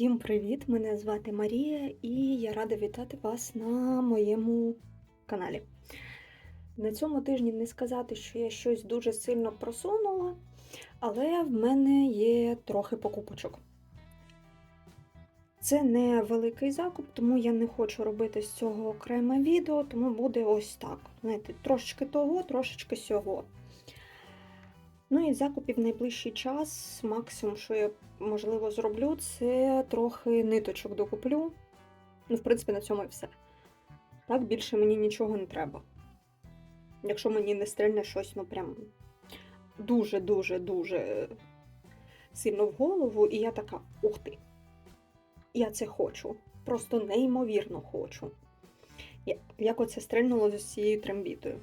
Всім привіт! Мене звати Марія і я рада вітати вас на моєму каналі. На цьому тижні не сказати, що я щось дуже сильно просунула, але в мене є трохи покупочок. Це не великий закуп, тому я не хочу робити з цього окреме відео, тому буде ось так. Знаєте, трошечки того, трошечки сього. Ну і закупів в найближчий час. Максимум, що я можливо зроблю, це трохи ниточок докуплю. Ну, в принципі, на цьому і все. Так більше мені нічого не треба. Якщо мені не стрельне щось, ну прям дуже-дуже-дуже сильно в голову, і я така, ух ти, я це хочу. Просто неймовірно хочу. Як оце стрельнуло з цією трембітою.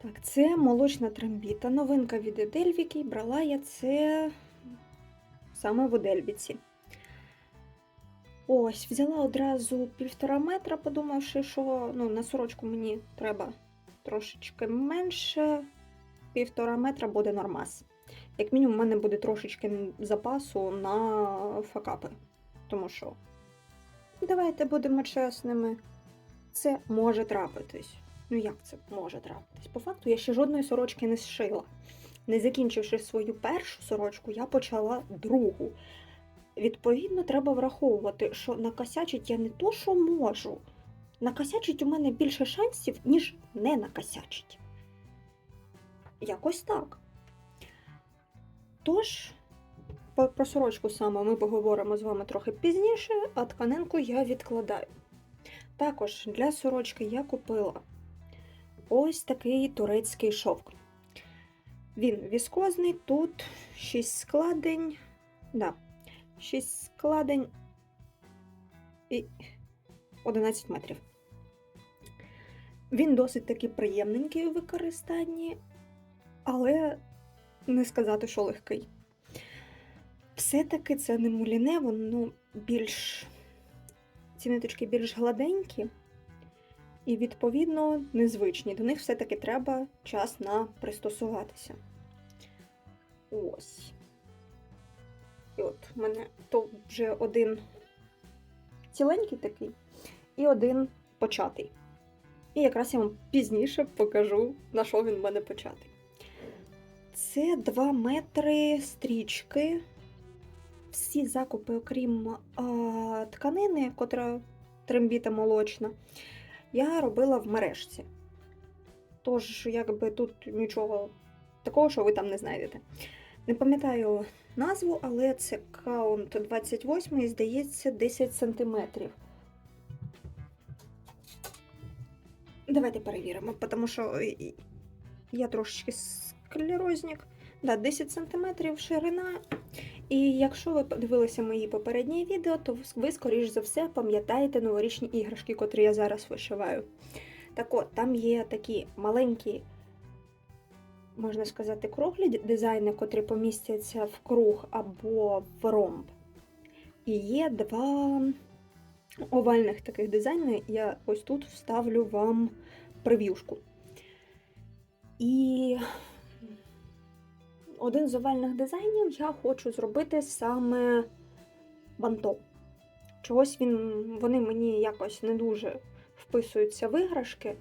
Так, це молочна трембіта. Новинка від Едельвіки. Брала я це саме в Едельвіці. Ось, взяла одразу півтора метра, подумавши, що ну, на сорочку мені треба трошечки менше. Півтора метра буде нормас. Як мінімум, у мене буде трошечки запасу на факапи. Тому що, давайте будемо чесними, це може трапитись. Ну як це може трапитись? По факту я ще жодної сорочки не зшила. Не закінчивши свою першу сорочку, я почала другу. Відповідно, треба враховувати, що накосячить я не то, що можу. Накосячить у мене більше шансів, ніж не накосячить. Якось так. Тож, про сорочку саме ми поговоримо з вами трохи пізніше, а тканинку я відкладаю. Також для сорочки я купила ось такий турецький шовк. Він віскозний, тут 6 складень. Да, 6 складень і 11 метрів. Він досить таки приємненький у використанні, але не сказати, що легкий. Все-таки це не муліне, воно більш. Ці ниточки більш гладенькі і, відповідно, незвичні. До них все-таки треба час на пристосуватися. Ось. І от у мене то вже один ціленький такий, і один початий. І якраз я вам пізніше покажу, на що він в мене початий. Це 2 метри стрічки. Всі закупи, окрім а, тканини, котра трембіта молочна, я робила в мережці. Тож, якби тут нічого такого, що ви там не знайдете. Не пам'ятаю назву, але це каунт 28 і, здається, 10 см. Давайте перевіримо, тому що я трошечки склерозник. Да, 10 см ширина. І якщо ви подивилися мої попередні відео, то ви, скоріш за все, пам'ятаєте новорічні іграшки, котрі я зараз вишиваю. Так от, там є такі маленькі, можна сказати, круглі дизайни, котрі помістяться в круг або в ромб. І є два овальних таких дизайни. Я ось тут вставлю вам прев'юшку. І один з овальних дизайнів я хочу зробити саме бантом. Чогось він, вони мені якось не дуже вписуються в іграшки,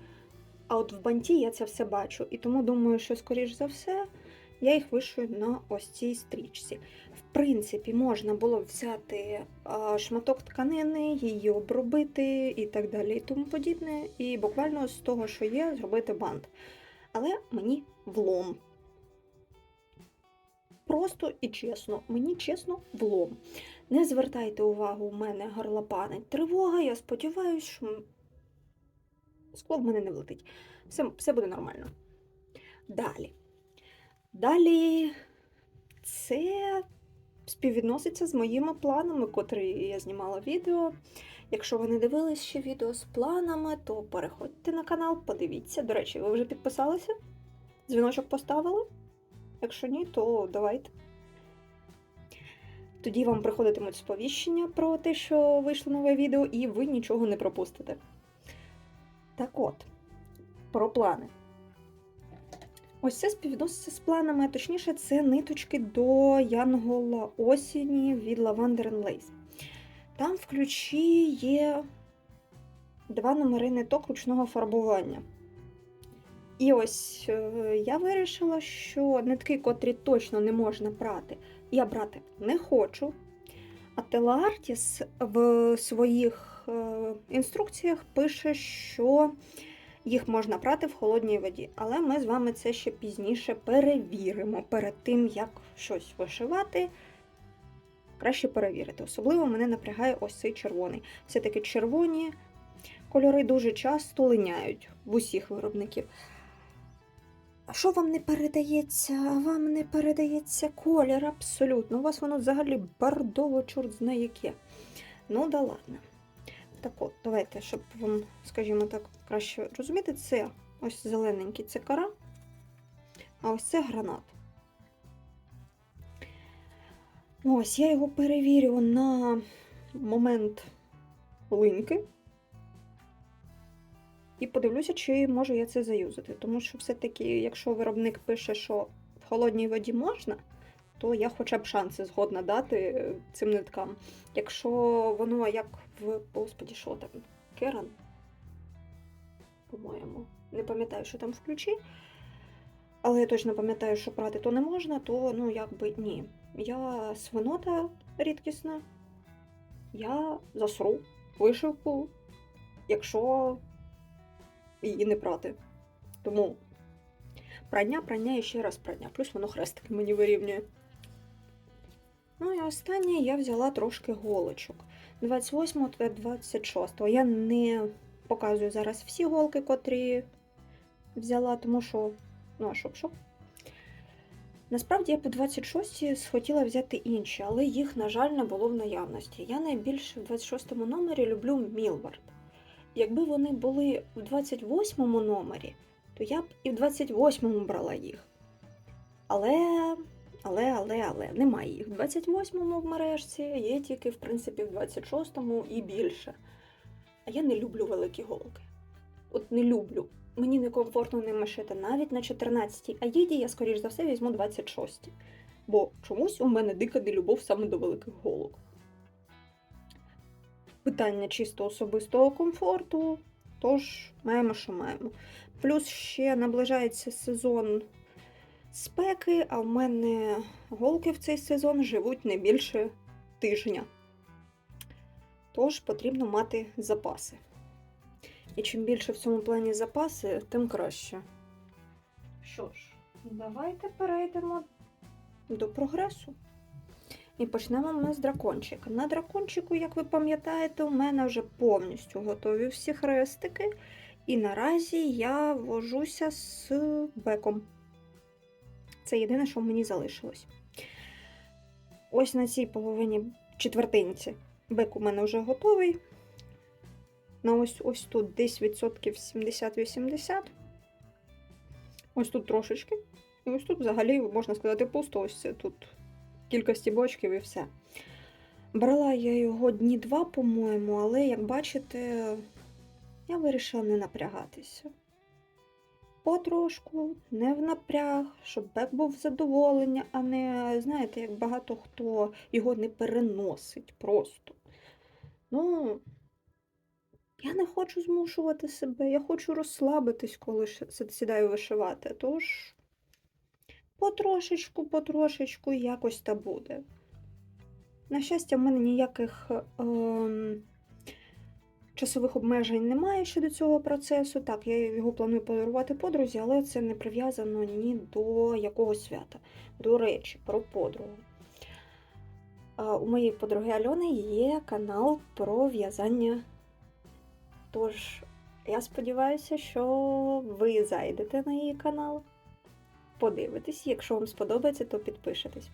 а от в банті я це все бачу. І тому думаю, що, скоріш за все, я їх вишую на ось цій стрічці. В принципі, можна було взяти шматок тканини, її обробити і так далі, і тому подібне. І буквально з того, що є, зробити бант. Але мені влом. Просто і чесно, мені чесно влом. Не звертайте увагу, у мене горлопанить тривога. Я сподіваюся, що скло в мене не влетить. Все, все буде нормально. Далі. Далі це співвідноситься з моїми планами, котрі я знімала відео. Якщо ви не дивились ще відео з планами, то переходьте на канал, подивіться. До речі, ви вже підписалися? Дзвіночок поставили? Якщо ні, то давайте. Тоді вам приходитимуть сповіщення про те, що вийшло нове відео, і ви нічого не пропустите. Так от, про плани. Ось це співвідноситься з планами, а точніше, це ниточки до Янгола осені від Lavender Lace. Там в ключі є два номери ниток ручного фарбування. І ось е, я вирішила, що нитки, котрі точно не можна прати, я брати не хочу. А Телартіс в своїх е, інструкціях пише, що їх можна прати в холодній воді. Але ми з вами це ще пізніше перевіримо перед тим, як щось вишивати. Краще перевірити. Особливо мене напрягає ось цей червоний. Все-таки червоні кольори дуже часто линяють в усіх виробників. Що вам не передається? Вам не передається колір абсолютно. У вас воно взагалі бордово, чорт знає яке. Ну да ладно. Так от, давайте, щоб вам, скажімо так, краще розуміти, це ось зелененький це кара, а ось це гранат. Ось, я його перевірю на момент линьки. І подивлюся, чи можу я це заюзати. Тому що все-таки, якщо виробник пише, що в холодній воді можна, то я хоча б шанси згодна дати е, цим ниткам. Якщо воно як в господі, що там, Керан, по-моєму, не пам'ятаю, що там в ключі. Але я точно пам'ятаю, що прати то не можна, то ну якби ні. Я свинота рідкісна, я засру вишивку, якщо її не прати. Тому прання, прання і ще раз прання. Плюс воно хрестики мені вирівнює. Ну і останнє я взяла трошки голочок. 28 та 26. Я не показую зараз всі голки, котрі взяла, тому що, ну, а щоб, щоб. Насправді я по 26 схотіла взяти інші, але їх, на жаль, не було в наявності. Я найбільше в 26 номері люблю Мілвард. Якби вони були в 28 номері, то я б і в 28-му брала їх. Але, але, але, але немає їх. В 28-му в мережці є тільки, в принципі, в 26-му і більше. А я не люблю великі голки. От не люблю. Мені некомфортно ними шити навіть на 14-й, а їді я, скоріш за все, візьму 26-й. Бо чомусь у мене дика любов саме до великих голок питання чисто особистого комфорту. Тож, маємо, що маємо. Плюс ще наближається сезон спеки, а в мене голки в цей сезон живуть не більше тижня. Тож потрібно мати запаси. І чим більше в цьому плані запаси, тим краще. Що ж, давайте перейдемо до прогресу. І почнемо ми з дракончика. На дракончику, як ви пам'ятаєте, у мене вже повністю готові всі хрестики. І наразі я вожуся з беком. Це єдине, що мені залишилось. Ось на цій половині четвертинці бек у мене вже готовий. На ось ось тут десь відсотків 70-80. Ось тут трошечки. І ось тут взагалі, можна сказати, пусто. Ось це тут кілька стібочків і все. Брала я його дні два, по-моєму, але, як бачите, я вирішила не напрягатися. Потрошку, не в напряг, щоб бек був задоволення, а не, знаєте, як багато хто його не переносить просто. Ну, я не хочу змушувати себе, я хочу розслабитись, коли сідаю вишивати. Тож потрошечку, потрошечку якось та буде. На щастя, в мене ніяких е, часових обмежень немає щодо цього процесу. Так, я його планую подарувати подрузі, але це не прив'язано ні до якого свята. До речі, про подругу. У моєї подруги Альони є канал про в'язання. Тож, я сподіваюся, що ви зайдете на її канал подивитесь. Якщо вам сподобається, то підпишитесь.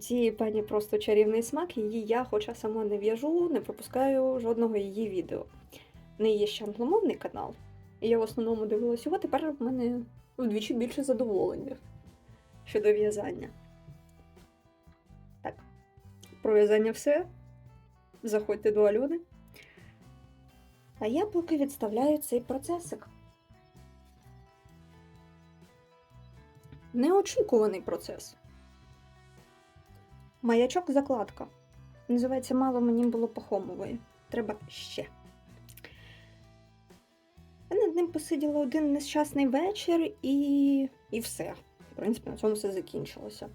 Цієї пані просто чарівний смак, її я, хоча сама не в'яжу, не пропускаю жодного її відео. В неї є ще англомовний канал, і я в основному дивилась його, тепер в мене вдвічі більше задоволення щодо в'язання. Так, про в'язання все. Заходьте до Альони. А я поки відставляю цей процесик. Неочікуваний процес. Маячок закладка. Називається Мало мені було Пахомової. Треба ще. Я над ним посиділа один нещасний вечір і. і все. В принципі, на цьому все закінчилося.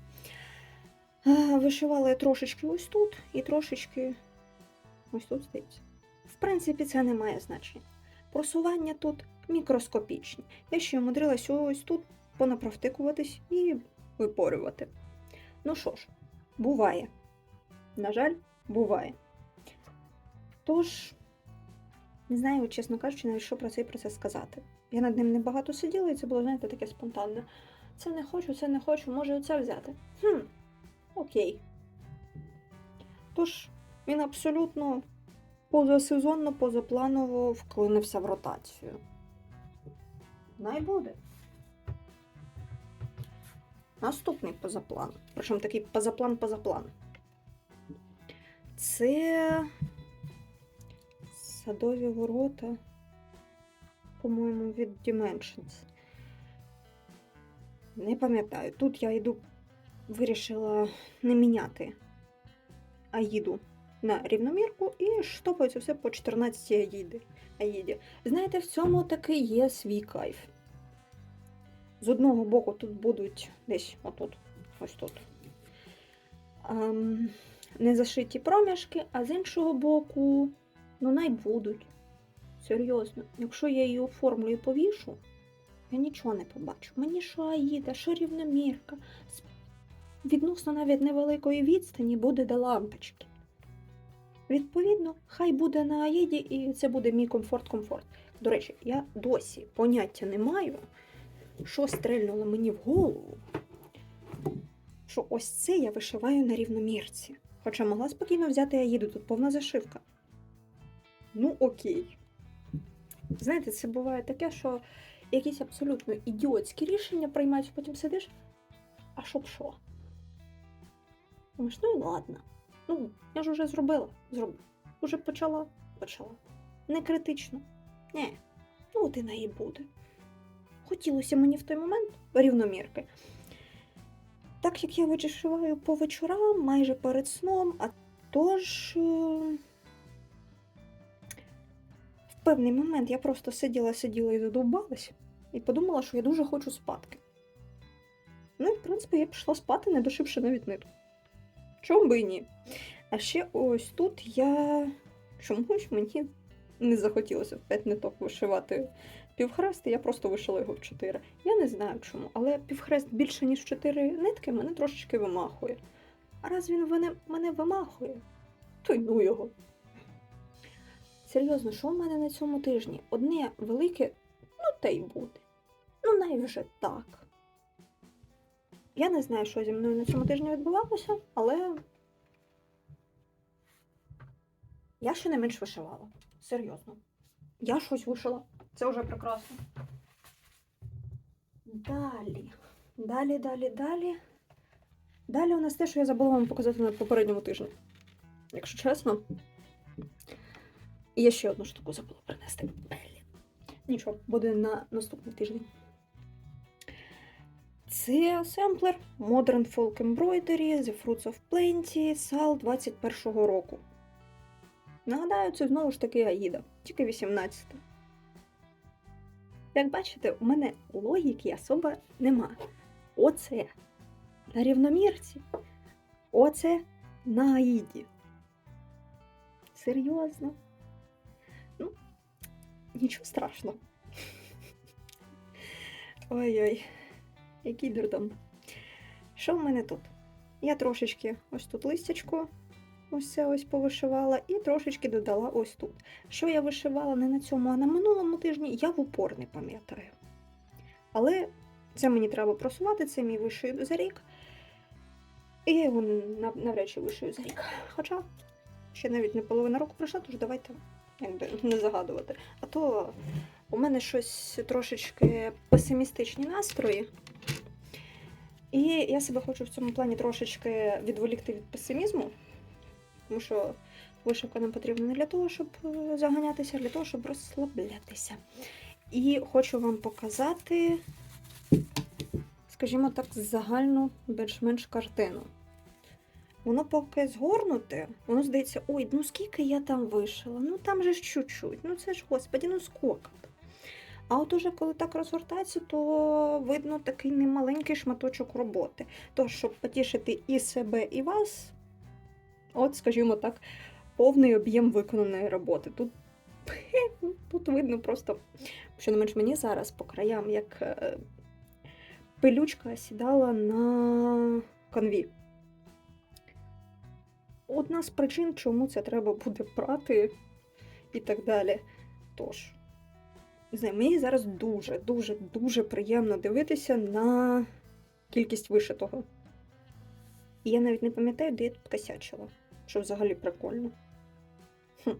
Е, Вишивала я трошечки ось тут і трошечки ось тут здається. В принципі, це не має значення. Просування тут мікроскопічні. Я ще умудрилась ось тут понапровтикуватись і випорювати. Ну що ж, буває. На жаль, буває. Тож, не знаю, чесно кажучи, навіть що про цей процес сказати. Я над ним небагато сиділа, і це було, знаєте, таке спонтанне. Це не хочу, це не хочу, може оце взяти. Хм, окей. Тож, він абсолютно позасезонно, позапланово вклинився в ротацію. Най буде. Наступний позаплан. Причому такий позаплан-позаплан. Це садові ворота, по-моєму, від Dimensions. Не пам'ятаю. Тут я йду, вирішила не міняти, а їду на рівномірку і штопаю це все по 14 аїди. аїді. Знаєте, в цьому таки є свій кайф. З одного боку тут будуть десь отут, ось тут. Ем, не зашиті проміжки, а з іншого боку, ну най будуть. Серйозно, якщо я її оформлю і повішу, я нічого не побачу. Мені що аїда, що рівномірка. Відносно навіть невеликої відстані буде до лампочки. Відповідно, хай буде на аїді, і це буде мій комфорт-комфорт. До речі, я досі поняття не маю, що стрельнуло мені в голову, що ось це я вишиваю на рівномірці. Хоча могла спокійно взяти аїду, тут повна зашивка. Ну, окей. Знаєте, це буває таке, що якісь абсолютно ідіотські рішення приймаються, потім сидиш, а щоб що? Думаєш, ну і ладно. Ну, я ж уже зробила. Зроб... Уже почала, почала. Не критично. Ні. Ну, от і на її буде. Хотілося мені в той момент рівномірки. Так як я вишиваю по вечорам, майже перед сном, а тож. е, В певний момент я просто сиділа, сиділа і задовбалась, і подумала, що я дуже хочу спадки. Ну, і, в принципі, я пішла спати, не дошивши навіть нитку. Чому би і ні? А ще ось тут я чомусь мені не захотілося 5 ниток вишивати півхрест, я просто вишила його в 4. Я не знаю чому, але півхрест більше, ніж 4 нитки, мене трошечки вимахує. А раз він мене, мене вимахує, то й ну його. Серйозно, що в мене на цьому тижні? Одне велике, ну те й буде. Ну, най вже так. Я не знаю, що зі мною на цьому тижні відбувалося, але я ще не менш вишивала. Серйозно. Я щось вишила. Це вже прекрасно. Далі. Далі, далі, далі. Далі у нас те, що я забула вам показати на попередньому тижні. Якщо чесно. І я ще одну штуку забула принести. Блін. Нічого, буде на наступний тиждень. Це семплер Modern Folk Embroidery The Fruits of Plenty SAL 21-го року. Нагадаю, це знову ж таки Аїда, тільки 18. Як бачите, у мене логіки особа нема. Оце на рівномірці, оце на Аїді. Серйозно? Ну, нічого страшного. Ой-ой, який дурдом. Що в мене тут? Я трошечки ось тут листячко, ось це ось повишивала, і трошечки додала ось тут. Що я вишивала не на цьому, а на минулому тижні, я в упор не пам'ятаю. Але це мені треба просувати, це мій вишию за рік. І я його навряд чи вишию за рік. Хоча ще навіть не половина року пройшла, тож давайте якби, не загадувати. А то у мене щось трошечки песимістичні настрої. І я себе хочу в цьому плані трошечки відволікти від песимізму, тому що вишивка нам потрібна не для того, щоб е, заганятися, а для того, щоб розслаблятися. І хочу вам показати, скажімо так, загальну більш-менш картину. Воно поки згорнуте, воно здається, ой, ну скільки я там вишила, ну там же ж чуть-чуть, ну це ж, господі, ну скільки. А от уже коли так розгортається, то видно такий немаленький шматочок роботи. Тож, щоб потішити і себе, і вас, от, скажімо так, повний об'єм виконаної роботи. Тут, тут видно просто, що не менш мені зараз по краям, як е, пилючка сідала на канві. Одна з причин, чому це треба буде прати і так далі. Тож, не мені зараз дуже, дуже, дуже приємно дивитися на кількість вишитого. І я навіть не пам'ятаю, де я тут косячила, що взагалі прикольно. Хм.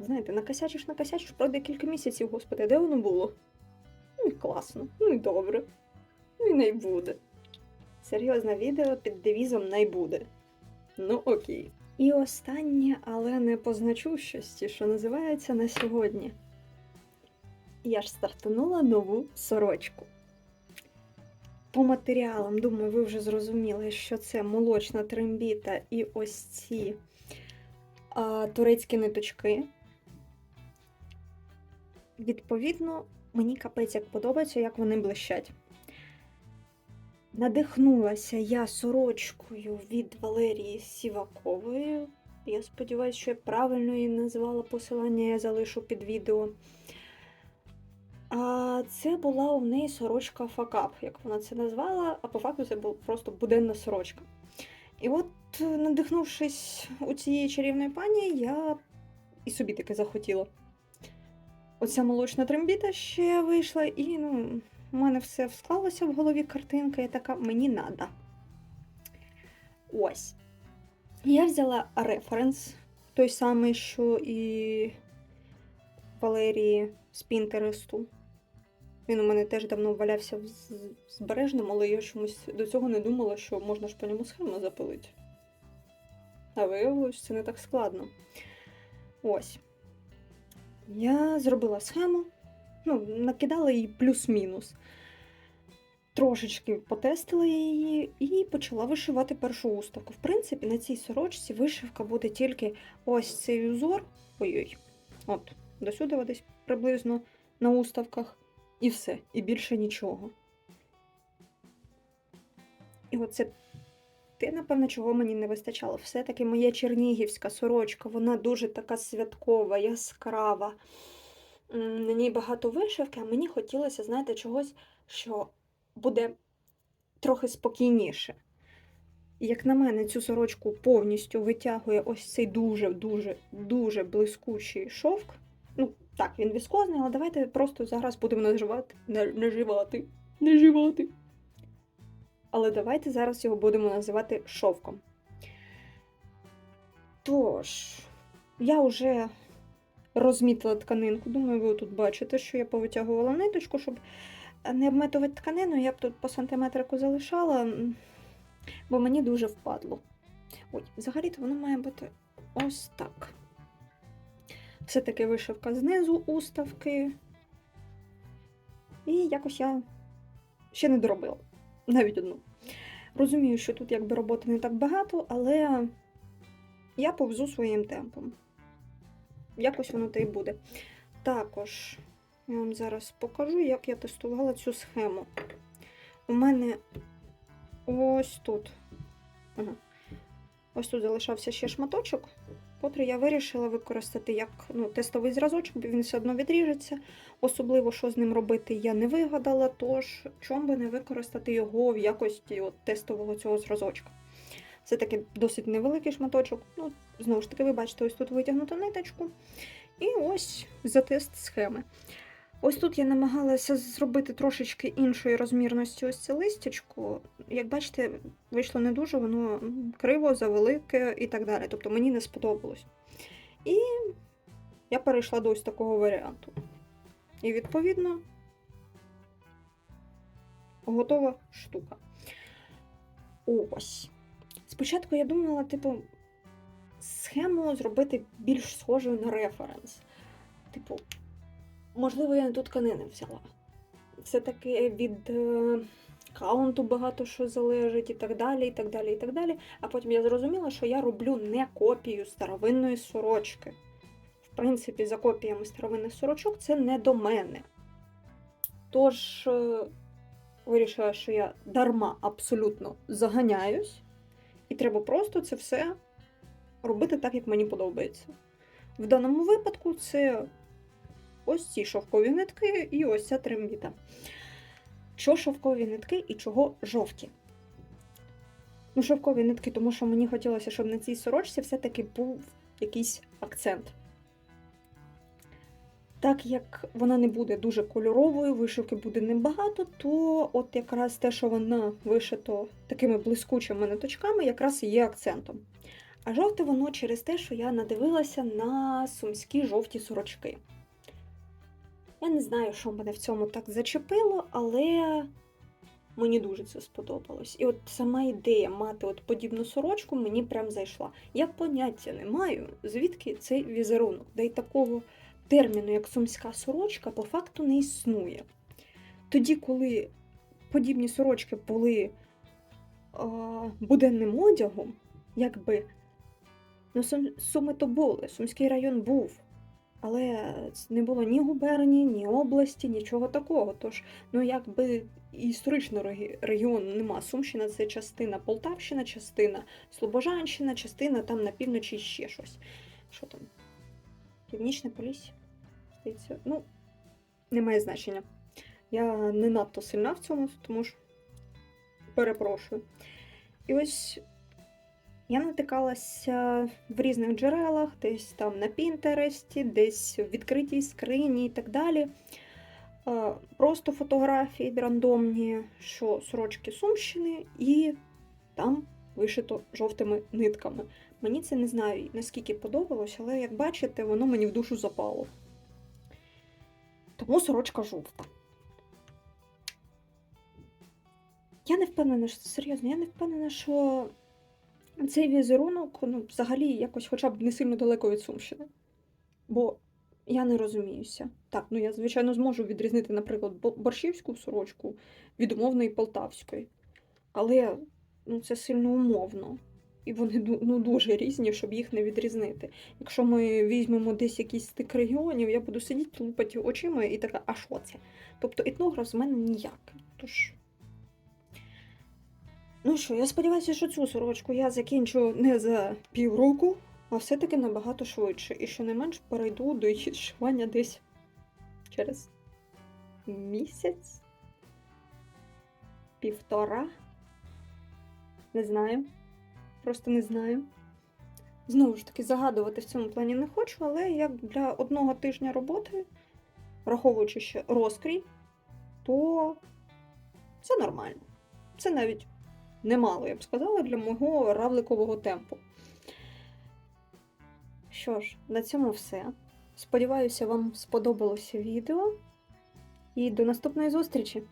Знаєте, накосячиш, накосячиш, пройде кілька місяців, господи, де воно було? Ну і класно, ну і добре. Ну і не буде. Серйозне відео під девізом не буде. Ну окей. І останнє, але не по значущості, що називається на сьогодні. Я ж стартанула нову сорочку. По матеріалам, думаю, ви вже зрозуміли, що це молочна трембіта і ось ці а, турецькі ниточки. Відповідно, мені капець як подобається, як вони блищать. Надихнулася я сорочкою від Валерії Сівакової. Я сподіваюся, що я правильно її назвала посилання, я залишу під відео. А це була у неї сорочка факап, як вона це назвала, а по факту це була просто буденна сорочка. І от, надихнувшись у цієї чарівної пані, я і собі таки захотіла. Оця молочна трембіта ще вийшла, і ну, у мене все склалося в голові картинка, я така, мені надо. Ось. Я взяла референс, той самий, що і Валерії з Пінтересту. Він у мене теж давно валявся в збережному, але я чомусь до цього не думала, що можна ж по ньому схему запилити. А виявилось, це не так складно. Ось. Я зробила схему, ну, накидала її плюс-мінус. Трошечки потестила її і почала вишивати першу уставку. В принципі, на цій сорочці вишивка буде тільки ось цей узор. Ой-ой. От, до сюди десь приблизно на уставках. І все, і більше нічого. І оце те, напевно, чого мені не вистачало. Все-таки моя чернігівська сорочка, вона дуже така святкова, яскрава. На ній багато вишивки, а мені хотілося, знаєте, чогось, що буде трохи спокійніше. Як на мене, цю сорочку повністю витягує ось цей дуже-дуже дуже блискучий шовк. Так, він віскозний, але давайте просто зараз будемо наживати. Наживати. Наживати. Але давайте зараз його будемо називати шовком. Тож, я вже розмітила тканинку. Думаю, ви тут бачите, що я повитягувала ниточку, щоб не обметувати тканину, я б тут по сантиметрику залишала, бо мені дуже впадло. Ой, взагалі-то воно має бути ось так. Все-таки вишивка знизу, уставки. І якось я ще не доробила. Навіть одну. Розумію, що тут якби роботи не так багато, але я повзу своїм темпом. Якось воно та й буде. Також я вам зараз покажу, як я тестувала цю схему. У мене ось тут. Ось тут залишався ще шматочок, котрий я вирішила використати як ну, тестовий зразочок, бо він все одно відріжеться. Особливо, що з ним робити, я не вигадала, тож чому би не використати його в якості от, тестового цього зразочка. Це таки досить невеликий шматочок. Ну, знову ж таки, ви бачите, ось тут витягнуту ниточку. І ось за тест схеми. Ось тут я намагалася зробити трошечки іншої розмірності ось це листячко. Як бачите, вийшло не дуже, воно криво, завелике і так далі. Тобто мені не сподобалось. І я перейшла до ось такого варіанту. І відповідно готова штука. Ось. Спочатку я думала, типу, схему зробити більш схожою на референс. Типу, можливо, я не ту тканини взяла. Все-таки від е, дискаунту багато що залежить, і так далі, і так далі, і так далі. А потім я зрозуміла, що я роблю не копію старовинної сорочки. В принципі, за копіями старовинних сорочок це не до мене. Тож е, вирішила, що я дарма абсолютно заганяюсь, і треба просто це все робити так, як мені подобається. В даному випадку це ось ці шовкові нитки і ось ця трембіта. Що шовкові нитки і чого жовті? Ну, шовкові нитки, тому що мені хотілося, щоб на цій сорочці все-таки був якийсь акцент. Так як вона не буде дуже кольоровою, вишивки буде небагато, то от якраз те, що вона вишито такими блискучими ниточками, якраз і є акцентом. А жовте воно через те, що я надивилася на сумські жовті сорочки. Я не знаю, що мене в цьому так зачепило, але мені дуже це сподобалось. І от сама ідея мати от подібну сорочку мені прям зайшла. Я поняття не маю, звідки цей візерунок, де й такого терміну, як сумська сорочка, по факту не існує. Тоді, коли подібні сорочки були а, буденним одягом, якби ну, Сум- Суми то були, Сумський район був. Але не було ні губернії, ні області, нічого такого. Тож, ну якби історично регі- регіону нема. Сумщина це частина Полтавщина, частина Слобожанщина, частина там на півночі ще щось. Що там? Північне Полісся? Ну, немає значення. Я не надто сильна в цьому, тому ж перепрошую. І ось я натикалася в різних джерелах, десь там на Пінтересті, десь в відкритій скрині і так далі. Е, Просто фотографії рандомні, що сорочки Сумщини, і там вишито жовтими нитками. Мені це не знаю наскільки подобалось, але як бачите, воно мені в душу запало. Тому сорочка жовта. Я не впевнена, що серйозно, я не впевнена, що цей візерунок ну, взагалі якось хоча б не сильно далеко від Сумщини. Бо я не розуміюся. Так, ну я, звичайно, зможу відрізнити, наприклад, бо- борщівську сорочку від умовної полтавської. Але ну, це сильно умовно. І вони ну, дуже різні, щоб їх не відрізнити. Якщо ми візьмемо десь якийсь стик регіонів, я буду сидіти, лупати очима і така, а що це? Тобто етнограф з мене ніякий. Тож. Ну що, я сподіваюся, що цю сорочку я закінчу не за півроку, а все-таки набагато швидше. І щонайменш перейду до її шивання десь через місяць, півтора. Не знаю. Просто не знаю. Знову ж таки, загадувати в цьому плані не хочу, але як для одного тижня роботи, враховуючи ще розкрій, то це нормально. Це навіть немало, я б сказала, для мого равликового темпу. Що ж, на цьому все. Сподіваюся, вам сподобалося відео. І до наступної зустрічі!